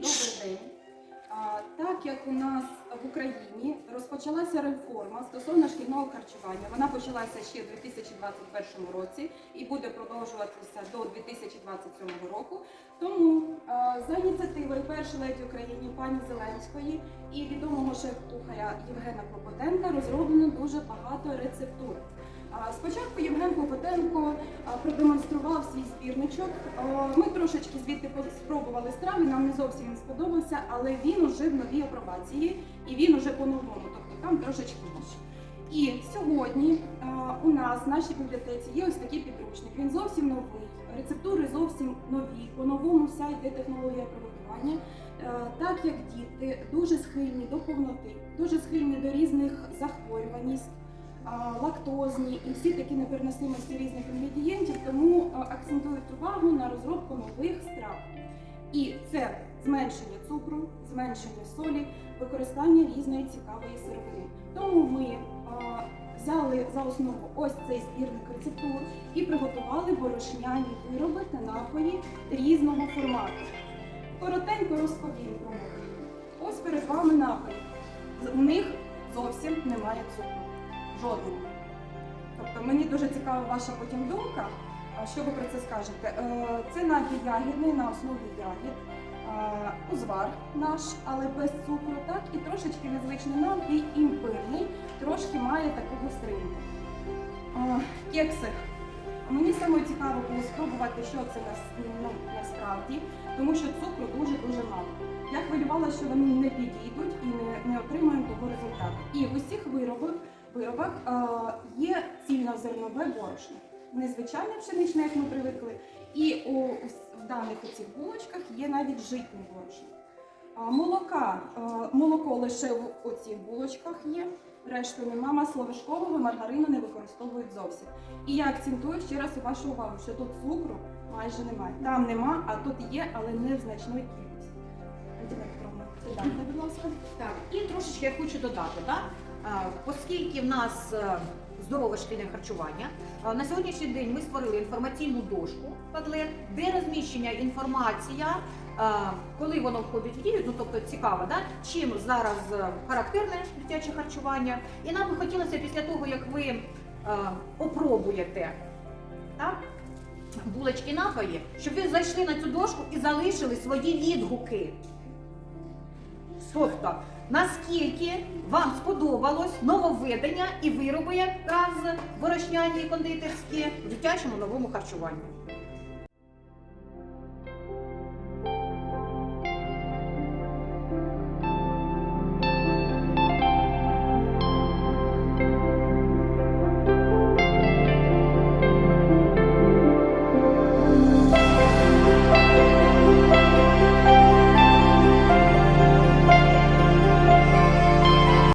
добрий день. Так як у нас в Україні розпочалася реформа стосовно шкільного харчування, вона почалася ще в 2021 році і буде продовжуватися до 2027 року. Тому за ініціативою першої леді України пані Зеленської і відомого шеф-кухаря Євгена Клопотенка розроблено дуже багато рецептур. Спочатку Євген Клопотенко продемонстрував свій збірничок. Ми трошечки звідти спробували страви, нам не зовсім сподобався, але він уже в новій апробації і він уже по-новому, тобто там трошечки більше. І сьогодні у нас в нашій бібліотеці є ось такий підручник. Він зовсім новий, рецептури зовсім нові. По-новому вся йде технологія приготування. Е, Так як діти дуже схильні до повноти, дуже схильні до різних захворювань, лактозні і всі такі непереносимості різних інгредієнтів, тому акцентують увагу на розробку нових страв. І це зменшення цукру, зменшення солі, використання різної цікавої сировини. Тому ми взяли за основу ось цей збірник рецептур і приготували борошняні вироби та напої різного формату. Коротенько розповім про них. Ось перед вами напої. У них зовсім немає цукру. Жодного. Тобто мені дуже цікава ваша потім думка. Що ви про це скажете? Е, Це напій ягідний на основі ягід, узвар наш, але без цукру, так? І трошечки незвичний напій імбирний, трошки має таку гостринку. А, Кекси. Мені саме цікаво було спробувати, що це ну, насправді, тому що цукру дуже-дуже мало. Я хвилювалася, що вони не підійдуть і не, не отримаємо того результату. І в усіх виробах, виробах е, є цільнозернове борошно. Не звичайне пшеничне, як ми привикли. І у, у в даних оцих булочках є навіть житне борошно. Молока, е, молоко лише в оцих булочках є, решту нема. Масло вершкового, маргарину не використовують зовсім. І я акцентую ще раз вашу увагу, що тут цукру майже немає. Там нема, а тут є, але не в значної кількості. Антина Петровна, будь ласка. Так, і трошечки я хочу додати, да? А, оскільки в нас е, здорове шкільне харчування, на сьогоднішній день ми створили інформаційну дошку Padlet, де розміщення інформація, коли воно входить в дію, ну тобто цікаво, да? чим зараз е, характерне дитяче харчування. І нам би хотілося після того, як ви е, опробуєте так, булочки напої, щоб ви зайшли на цю дошку і залишили свої відгуки. Тобто, наскільки вам сподобалось нововведення і вироби якраз борошняні і кондитерські в дитячому новому харчуванні?